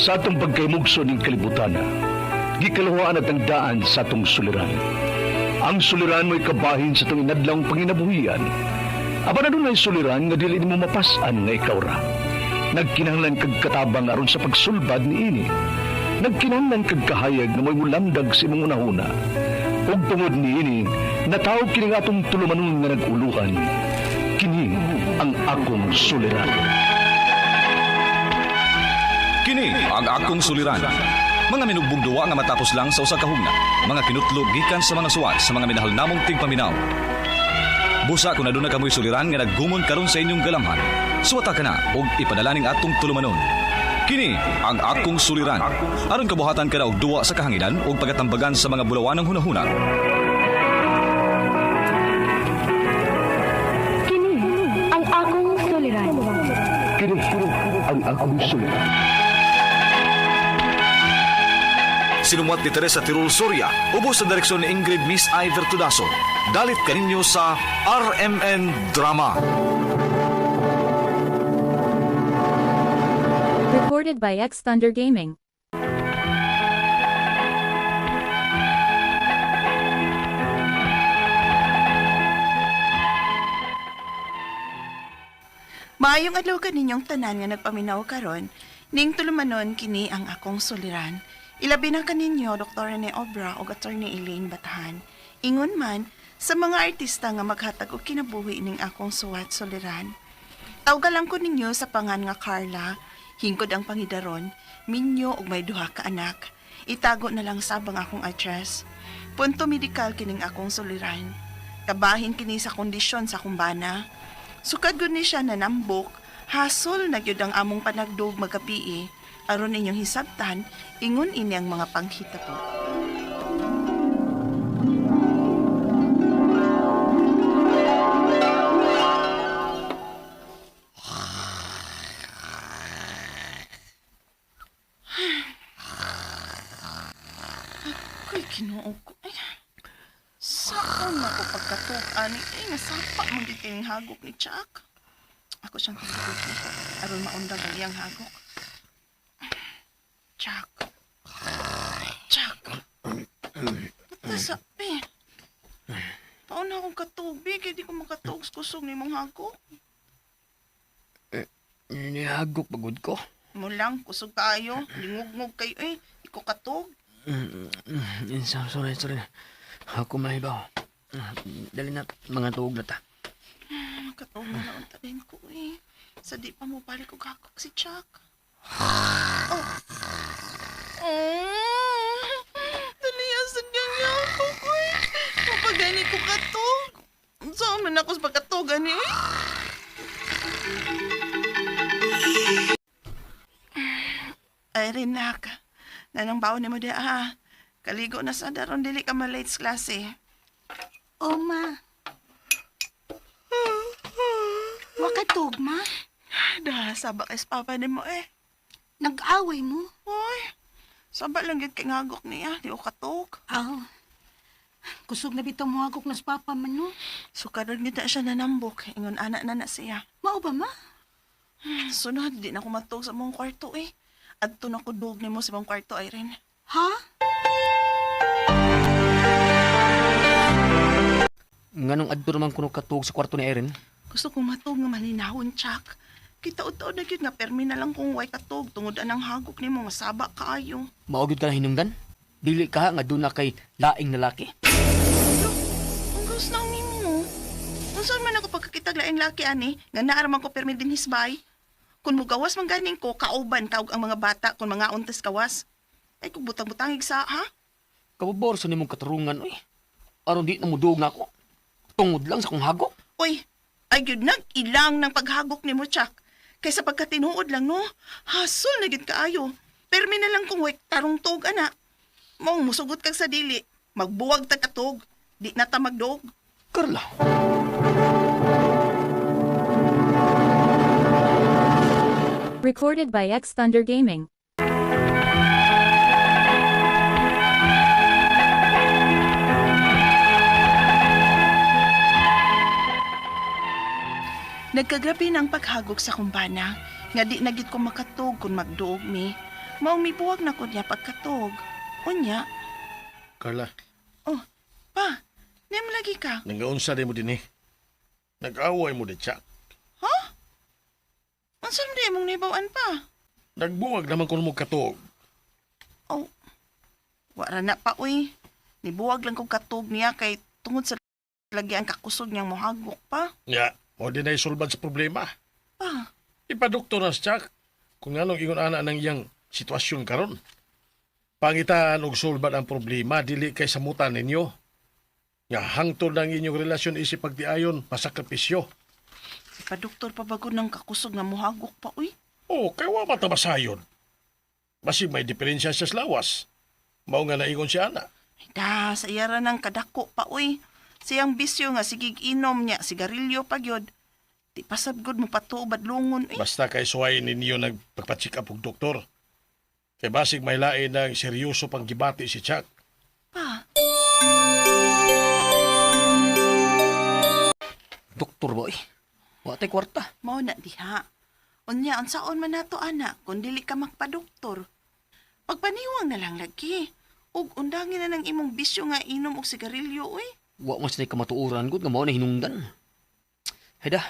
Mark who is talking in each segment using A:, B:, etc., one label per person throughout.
A: Sa atong pagkaymugso ng kalibutan, gikalawaan at ang daan sa atong suliran. Ang suliran mo'y kabahin sa itong inadlang panginabuhian. Aba na doon ay suliran nga dili mo mapasan nga ikaw ra. Nagkinahanglan kag katabang aron sa pagsulbad ni ini. Nagkinahanglan kag kahayag nga may mulamdag sa imong unahuna. Ug tungod ni ini, natawag kini nga atong tulumanon nga naguluhan. Kini ang akong suliran.
B: Kini ang akong suliran. Mga minugbong duwa nga matapos lang sa usa ka hugna. Mga kinutlog gikan sa mga suwat sa mga minahal namong tigpaminaw. Busa kung aduna kamoy suliran nga naggumon karon sa inyong galamhan. Suwata ka na og ipadalaning atong tulumanon. Kini ang akong suliran. Aron kabuhatan ka na og duwa sa kahanginan og pagatambagan sa mga bulawan ng hunahuna.
C: Kini ang akong suliran.
A: Kini ang akong suliran.
B: Sinumuat ni Teresa Tirul Soria, ubos sa direksyon ni Ingrid Miss Iver Tudaso. Dalit kaninyo sa RMN Drama.
D: Recorded by X Thunder Gaming.
E: Maayong adlaw kaninyong tanan nga nagpaminaw karon, ning tulumanon kini ang akong suliran. Ilabi na kaninyo Dr. Rene Obra o Attorney Elaine Batahan. Ingon man sa mga artista nga maghatag og kinabuhi ning akong suwat suliran. Tawgalan ko ninyo sa pangan nga Carla, hingkod ang pangidaron, minyo og may duha ka anak. Itago na lang sabang akong address. Punto medikal kining akong suliran. Kabahin kini sa kondisyon sa kumbana. Sukad gud ni siya nanambok, hasol na gyud ang among panagdog magapii. Aron inyong hisabtan, ingon ini ang mga panghita po. Ako'y kinuog ko. Ay, saan na ko pagkatukan? Ay, nasapa mo dito yung hagok ni Chuck. Ako siyang nito. Aron maundang ang iyang hagok. Chuck. Chuck. Natasabi. Pauna akong katubig. Hindi ko makatuog sa kusog ni mong hagok.
F: Nihagok pagod ko.
E: Mulang, kusog tayo. Lingog-ngog kayo eh. Di ko katog.
F: Mm, sorry, sorry, sorry. Ako mahibaw. Mm, Dali na, mga tuog na ta.
E: Katog na lang talin ko eh. Sa di pa mo balik ko hagok si Chuck. Oh. Oh. Daliyasan niya niya ako ko eh. Mapagani ko katog. Saan man ako sa pagkatogan eh. Ay, Rinak. Nanang baon ni mo di ah. Kaligo na sa daron dili ka malate sa klase.
G: Oma. Wakatog, ma.
E: Da, sabak es papa ni mo eh.
G: Nag-away mo.
E: Hoy, sabak lang yun kay ngagok niya. Di ko katog.
G: Aw. Kusog na bitaw mo agok nas papa man no.
E: So karon gid na siya nanambok. Ingon anak na na siya.
G: Mao ba, ma?
E: Sunod, di na ko matog sa mong kwarto eh. Adto na ko dog ni mo sa mong kwarto, Irene.
G: Ha?
F: Nganong adto naman kuno katuog sa kwarto ni Erin?
E: Gusto kong matog nga malinahon, Chuck. Kita utaw na gyud nga permi na lang kung way katog tungod anang hagok nimo nga sabak kaayo.
F: Maugid ka na hinungdan? Dili ka nga doon na kay laing lalaki.
E: Ang gus na nimo. Unsa man ako pagkakitag laing laki ani nga naaraman ko permi din hisbay. Kung mugawas man ganing ko kauban kaog ang mga bata kung mga untes kawas. Ay kung butang-butangig sa ha?
F: Kababor sa nimong katarungan, oy. Aron di na muduog na ako. Tungod lang sa kong hagok.
E: Uy, ay gyud nag ilang ng paghagok nimo Chuck. Kaysa pagkatinuod lang no. Hasol na gyud kaayo. Permi na lang kung way tarong tog ana. Mong musugot kag sa dili. Magbuwag ta katog. Di na ta magdog.
F: Carla.
D: Recorded by X Thunder Gaming.
E: Nagkagrabi ng paghagok sa kumbana, nga di nagit ko makatog kung magduog mi. Maong mibuwag na ko niya pagkatog. Unya,
H: Carla,
E: pa, nem lagi ka.
H: nagaunsa din mo din eh. Nag-away mo din siya.
E: Ha? Unsa di mong nibawaan pa?
H: Nagbuwag naman ko mo katog.
E: Oh, wala na pa, uy. Nibuwag lang kong katog niya kay tungod sa lagi ang kakusog niyang mohagok pa.
H: Nya, mo din na isulbad sa problema.
E: Pa,
H: Ipadoktor na siya kung anong ingon ana ng iyang sitwasyon karon. Pangitaan og sulbad ang problema dili kay samutan ninyo. Nga hangtod ang inyong relasyon isip pagtiayon pasakripisyo.
E: ipadoktor pa bago ng kakusog nga mohagok pa, uy.
H: Oh, kay wa matabasayon. Basig may diferensya sa lawas. Mao nga naingon siya ana.
E: Ay da, sa iyara ng kadako pa, uy. Siyang bisyo nga sigig inom niya, sigarilyo pa gyud. Di pasabgod mo patuubad lungon, uy.
H: Basta kay suway ninyo nagpagpatsik up og doktor. Kay basig may lain ng seryoso pang gibati si Chuck.
E: Pa,
F: Doktor boy. Wa tay kwarta.
E: mao na diha. Unya, unsaon man nato, anak, kung dili ka magpa-doktor. Pagpaniwang na lang lagi. Ug undangin na ng imong bisyo nga inom og sigarilyo, uy.
F: Wa mas tay kamatuoran gud nga mao na hinungdan. Heda.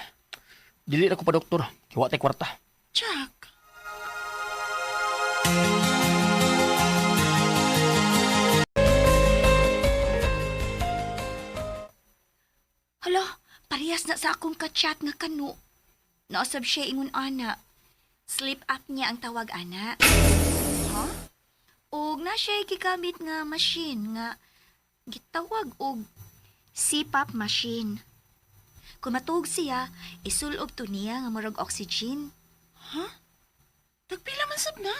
F: Dili na ko pa doktor. Wa tay kwarta.
E: Chuck.
I: Hala, parehas na sa akong ka-chat nga kanu. Nausab siya ingon ana. Sleep apnea ang tawag ana.
E: Ha?
I: Og na siya gigamit nga machine nga gitawag og CPAP machine. Kung matuog siya, isulog to niya nga murag oxygen.
E: Nagpila man sab na.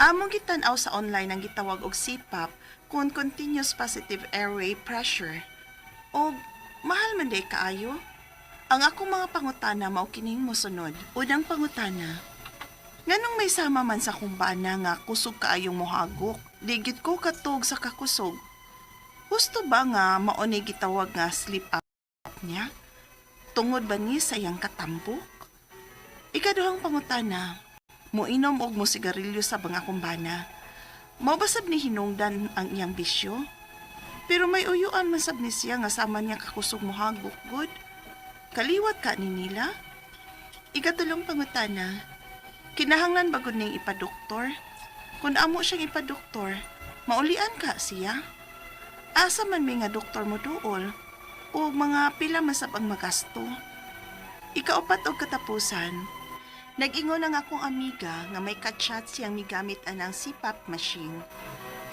E: Among gitan-aw sa online ang gitawag og CPAP kung continuous positive airway pressure. O mahal man day kaayo. Ang akong mga pangutana mao kining mosunod. Unang pangutana, Nganong may sama man sa kumbana nga kusog kaayong mohagok, digit ko katog sa kakusog. Gusto ba nga mauni gitawag nga sleep apnea? Tungod ba ni sa iyang katambok? Ikaduhang pangutana, moinom og mo sigarilyo sa mga kumbana. Mabasab ni hinungdan ang iyang bisyo? Pero may uyuan man sab ni siya nga sama niya kakusog mohagok good. Kaliwat ka ni nila? Ikatulong pangutana, Kinahanglan ba gud ning ipadoktor? Kung amo siyang ipadoktor, maulian ka siya? Asa man may nga doktor mo duol? O mga pila masab ang magasto? Ikaupat og katapusan, nag-ingon ang akong amiga nga may kachat siyang migamit anang CPAP machine.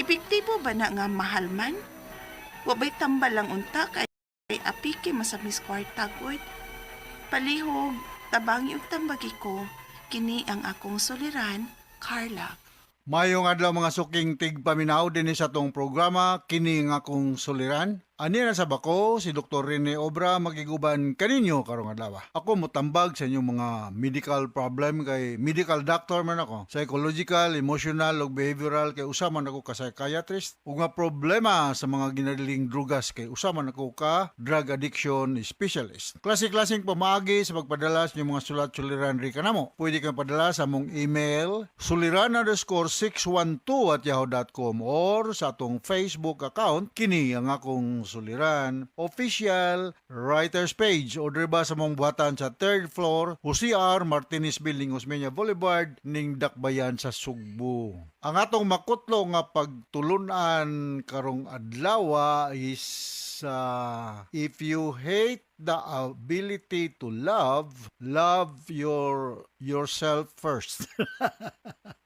E: Epektibo ba na nga mahal man? Wabay tambal lang unta kay kay apike masamis kwarta gud. Palihog, tabangi og tambagi ko, kini ang akong soliran, Carla.
J: Mayong adlaw mga suking tigpaminaw din sa tong programa kini nga akong suliran. Ani na sa bako si Dr. Rene Obra magiguban kaninyo karong adlaw. Ako motambag sa inyong mga medical problem kay medical doctor man ako. Psychological, emotional ug behavioral kay usa man ako ka psychiatrist. Ug nga problema sa mga ginadiling drugas kay usa man ako ka drug addiction specialist. Klase-klaseng pamaagi sa pagpadala sa inyong mga sulat-suliran ri kanamo. Pwede kang padala sa mong email suliran underscore 612 at yahoo.com or sa atong Facebook account kini ang akong suliran official writers page or ba sa mong buhatan sa third floor UCR Martinez Building Osmeña Boulevard ning Dakbayan sa Sugbo. Ang atong makutlo nga pagtulunan karong adlaw is uh, if you hate the ability to love, love your yourself first.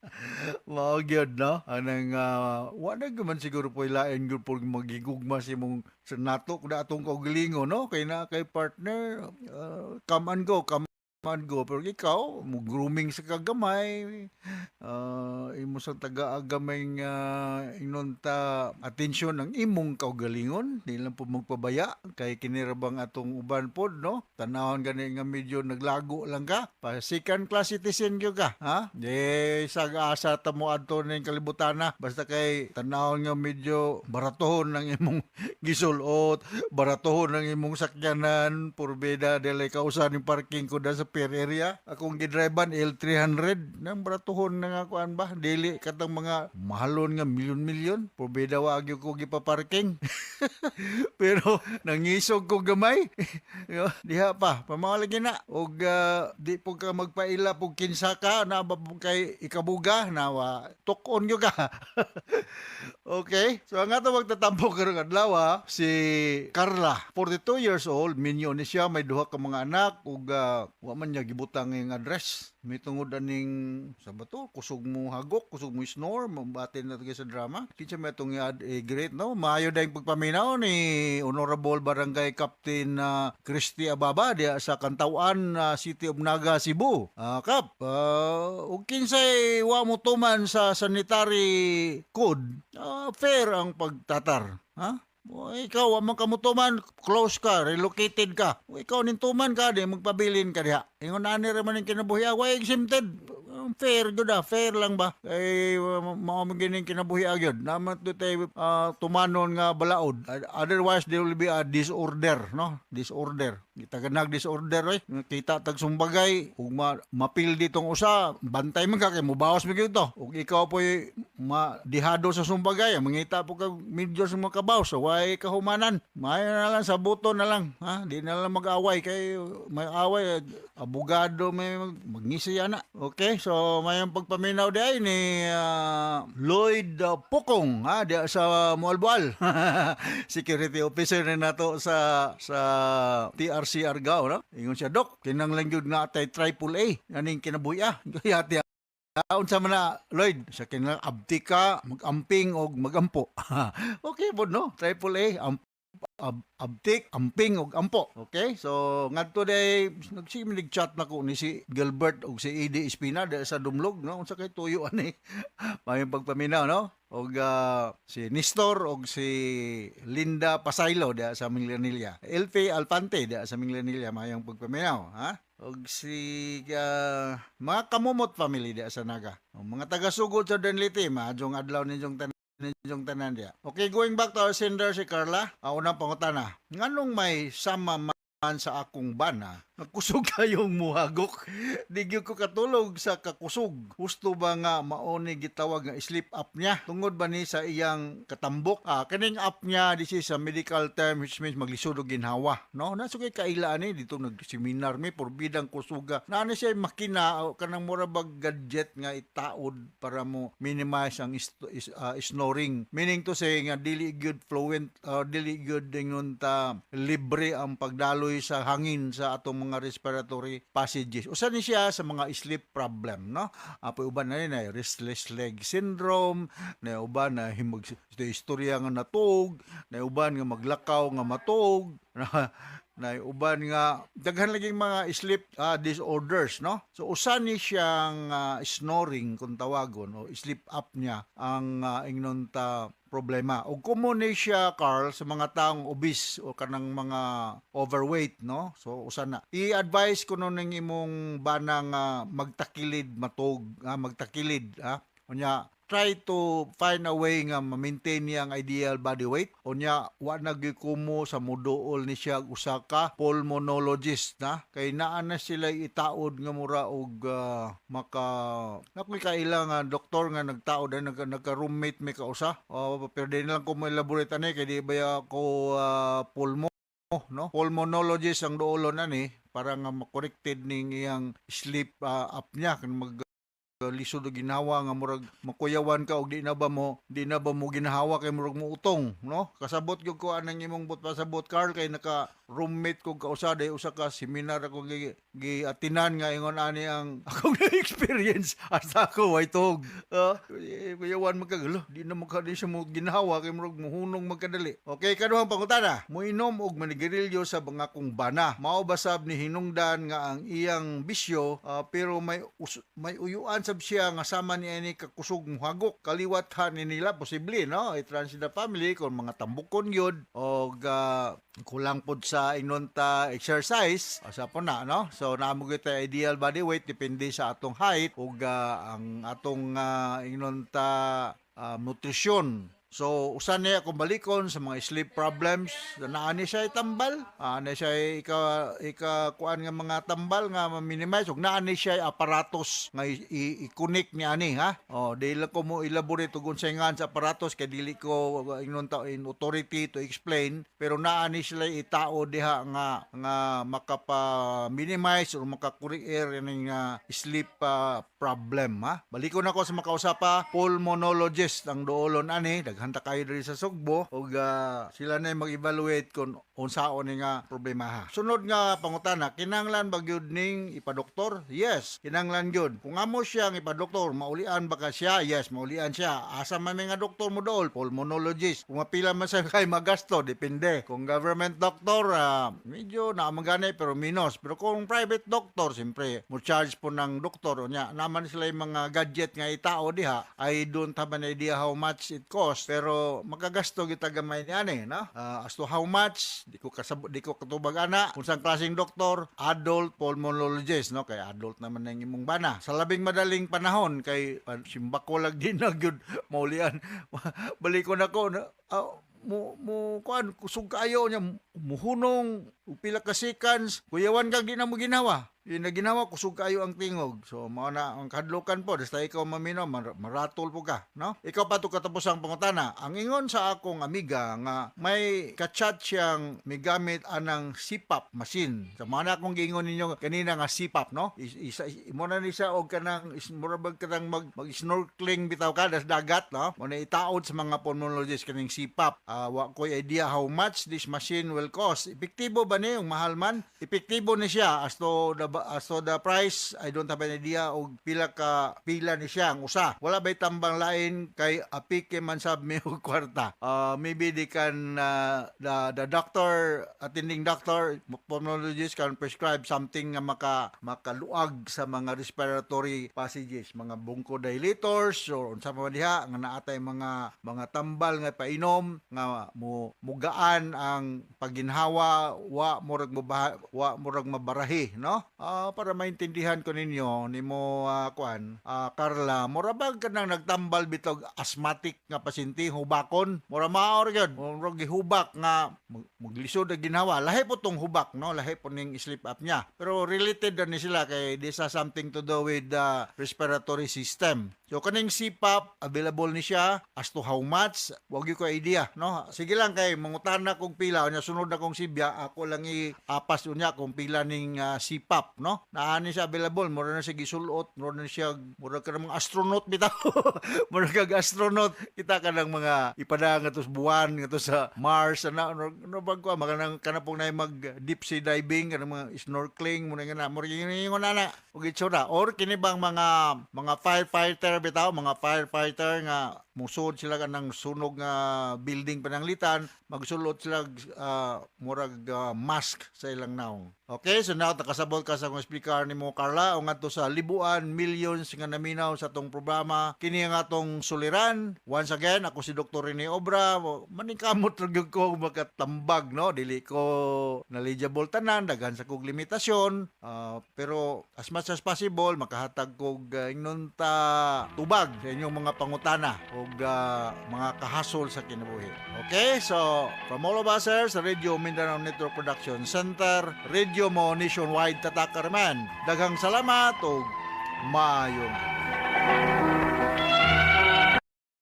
J: Mao gyud no? Anang uh, wala man siguro po ilain gyud po magigugma si mong sa nato da atong kaugalingon no? Kay na kay partner uh, come and go come and go pero ikaw mo grooming sa kagamay. Ah, imo sa taga-agamay nga inunta atensyon ang imong kaugalingon di lang po magpabaya kay kinirabang atong uban pod no? Tanawon gani nga medyo naglago lang ka. Pa second class citizen gyud ka ha? Di sag-asa ta mo adto ning kalibutana. Basta kay tanawon nga medyo baratohon ng imong gisulot baratohon ng imong sakyanan purbeda dili kausa ning parking ko sa pier area. Akong gidrivean L300 nang baratohon na nga kuan ba? Dili katang mga mahalon nga milyon-milyon purbeda wa gyud ko gipaparking. Pero nangisog ko gamay. Diha pa pamamalagi na og ah, di po ka magpaila pug kinsa ka na ba kay ikabuga na wa tukon ka. Okay, so ang ato magtatampo karong adlaw ah, si Carla, 42 years old, minyo ni siya, may duha ka mga anak. Ug ah, wa man niya gibutang ang address. May tungod aning sa bato, kusog mo hagok, kusog mo snore, mabatin na sa drama. Kinsa may itong i-add eh, great no. Maayo dahil pagpaminaw ni Honorable Barangay Captain na Christy Ababa diya sa Kantawan ah, City of Naga, Cebu. Ah, kap, uh, ug kinsay wa mo tuman sa sanitary code, ah, fair ang pagtatar. Ha? O, ikaw, amang kamutuman, close ka, relocated ka. O, ikaw, nintuman ka, di, magpabilin ka diha. Ingon na naman yung kinabuhi, away exempted. Um, fair gyud ah, fair lang ba? Kay uh, mao magining kinabuhi gyud. Naman to tayo ah, tumanon nga balaod. Otherwise there will be a disorder, no? Disorder. Kita nag disorder eh. Kita tag sumbagay ug ma, mapil ditong usa, bantay man ka kay mubawas mi gyud to. Ug ikaw po ma dihado sa sumbagay, mangita po ka medyo sa mga kabaw, so way kahumanan. May na lang sa buto na lang, ha? Di na lang mag-away kay may away abogado may mag- magngisi ana. Okay, so may ang pagpaminaw di ay ni ah, Lloyd ah, Pukong ha di sa Mualbual. Security officer na nato sa sa TRC Argao no. Ingon siya dok, kinanglang gyud nga tay triple A aning kinabuya. Gayati Taon sa mana Lloyd sa kinang abdi ka magamping og magampo. okay po no, triple A am ab, abtik, amping og ampo. Okay? So ngadto day nagsimig chat na ko ni si Gilbert og si Edi Espina sa Dumlog no unsa kay tuyo ani. May pagpaminaw no. Og ah, si Nestor og si Linda Pasaylo da sa Minglanilla. LP Alpante da sa Minglanilla mayang pagpaminaw, ha? Og si ah, mga kamumot family da sa Naga. O, mga taga-sugod sa Danliti, maadjong adlaw ninyong tanan ninyong tanan diya. Okay, going back to our sender si Carla. Uh, unang pangutana. Nganong may sama man sa akong bana, kusog kayong muhagok. Di ko katulog sa kakusog. Gusto ba nga maoni gitawag nga sleep apnea? Tungod ba ni sa iyang katambok? Ah, kaning apnea this is a medical term which means maglisod og ginhawa, no? Naso kay kaila ni dito nag-seminar mi porbidang kusuga. Naano siya makina kanang mura bag gadget nga itaod para mo minimize ang is, ah, snoring. Meaning to say nga dili good fluent uh, dili good dingon ta libre ang pagdaloy sa hangin sa atong mga respiratory passages. Usa ni siya sa mga sleep problem, no? Apo uban na ni na restless leg syndrome, na uban na himag istorya nga natug, na uban nga maglakaw nga matug, na uban nga daghan lagi mga sleep ah, disorders no? So usa ni siyang ah, snoring kung tawagon o sleep apnea ang uh, ingnon ta problema. Ug common siya Carl sa mga taong obese o kanang mga overweight no? So usa na. I-advise ko no ning imong banang nga magtakilid matog ah, magtakilid ha unya try to find a way nga ma-maintain niya ang ideal body weight. Unya wa nagikumo sa muduol ni siya usa ka pulmonologist na. Kay naa na sila itaod nga mura og ah, maka nakoy kaila nga doktor nga nagtaod ay nagka, nagka roommate may kausa. Uh, pero di na lang ko mo elaborate ani kay di ba ako ah, pulmo no? Pulmonologist ang doolon ani para nga ma-corrected ning iyang sleep ah, apnea mag lisod og ginawa nga murag makuyawan ka og di na ba mo di na ba mo ginahawa kay murag mo utong no? Kasabot gyud ko anang imong bot pasabot Carl kay naka roommate ko kausa day usa ka seminar ako gi, gi atinan nga ingon ani ang akong experience. Hasta ako way tog. Uh, kuyawan magkagulo di na magka di siya mo ginahawa kay murag muhunong magkadali. Okay kaduhang pangutana? Moinom og manigarilyo sa mga kong bana mao basab ni hinungdan nga ang iyang bisyo ah, pero may us- may uyuan sa sab siya nga sama ni ani kakusog muhagok. Kaliwat ha ni nila posible no? I-transit the family kung mga tambukon yun o kulang pod sa inunta exercise asa po na no? So naamo kita ideal body weight depende sa atong height ug ah, ang atong uh, inunta ah, nutrisyon So, usan niya kung balikon sa mga sleep problems, na naani siya itambal, ani siya ika, ika kuan nga mga tambal nga ma-minimize, ug naani siya aparatos nga i-connect ni ani ha. Oh, dili ko mo elaborate ug unsayngan sa aparatos kay dili ko ingon ta in authority to explain, pero naani sila itao diha nga nga makapa-minimize or makakurir ning uh, sleep ah, problem ha. Balikon ako sa makausapa pulmonologist ang doolon ani daghanta kayo diri sa Sugbo ug ah, sila na mag-evaluate kung unsaon ni nga problema ha. Sunod nga pangutana, kinanglan ba gyud ning ipadoktor? Yes, kinanglan gyud. Kung amo siya ang ipadoktor, maulian ba ka siya? Yes, maulian siya. Asa man may nga doktor mo dool? Pulmonologist. Kung mapila man sa kay magasto, depende. Kung government doctor, ah, medyo naamagani pero minus. Pero kung private doctor, siyempre, mo charge po ng doktor. Nya, naman sila yung mga gadget nga itao diha. I don't have an idea how much it costs. Pero makagasto kita gamay ni ani, no? Ah, as to how much, di ko kasab di ko katubag ana kung saan klaseng doktor, adult pulmonologist, no? Kay adult naman ang imong bana. Sa labing madaling panahon kay uh, simbako lang din na gyud maulian. Balikon ako na ah, mo mo kuan kusog kaayo niya muhunong upila ka seconds kuyawan kag di na mo ginawa yun na ginawa kusog kaayo ang tingog. So mao na ang kadlukan po basta ikaw mamino mar- maratol po ka no? Ikaw pa to katapos ang pangutana. Ang ingon sa akong amiga nga may kachat siyang migamit anang CPAP machine. Sa mga na akong giingon ninyo kanina nga CPAP no? Is- isa mo na ni siya og kanang murabag kanang mag, mag snorkeling bitaw ka das dagat no? Mo na itaod sa mga pulmonologist kaning CPAP Ah, wa ko idea how much this machine will cost. Epektibo ba ni yung mahal man? Epektibo ni siya as to as to the price I don't have an idea og pila ka pila ni siya ang usa. Wala bay tambang lain kay apike man sab mi kwarta? Ah, maybe they can ah, the the doctor attending doctor pulmonologist can prescribe something nga maka makaluag sa mga respiratory passages mga bronchodilators or unsa man diha nga naatay mga mga tambal nga painom nga mo mugaan ang paginhawa wa murag mubaha, wa murag mabarahi no Ah, para maintindihan ko ninyo nimo uh, kuan ah, Carla murabag ka nang nagtambal bitog asthmatic nga pasyente hubakon? Mura maor gyud murag gihubak nga mag- maglisod na ginawa lahi po tong hubak no? Lahi po ning sleep apnea pero related na ni sila kay this has something to do with the respiratory system so kaning CPAP available ni siya as to how much wag ko idea no sige lang kay mangutan na kong pila nya sunod na kong sibya ako lang i-apas unya kung pila ning ah, CPAP no naani siya available mura na siya gisulot mura na siya mura ka ng mga astronaut bitaw mura kag astronaut kita ka ng mga ipada nga tos buwan nga to sa Mars ana ano, ano bag ko maka nang kanapong na mag deep sea diving kanang mga snorkeling muna nga na mura na ug itsura. Or kini bang mga mga firefighter bitaw mga firefighter nga musod sila ka ng sunog nga building pananglitan magsulot sila ah, murag ah, mask sa ilang naong Okay, so now takasabot ka sa akong speaker ni mo Carla o ngadto sa libuan, millions nga naminaw sa tong programa. Kini nga atong suliran. Once again, ako si Dr. Rene Obra. Maningkamot ra gyud ko makatambag no, dili ko knowledgeable tanan, daghan sa kog limitasyon. Ah, pero as much as possible makahatag kog uh, ingnon ta tubag sa inyong mga pangutana ug ah, mga kahasol sa kinabuhi. Okay, so from all of us here sa Radio Mindanao Network Production Center, Radio mo nationwide tatakar man. Daghang salamat ug maayo.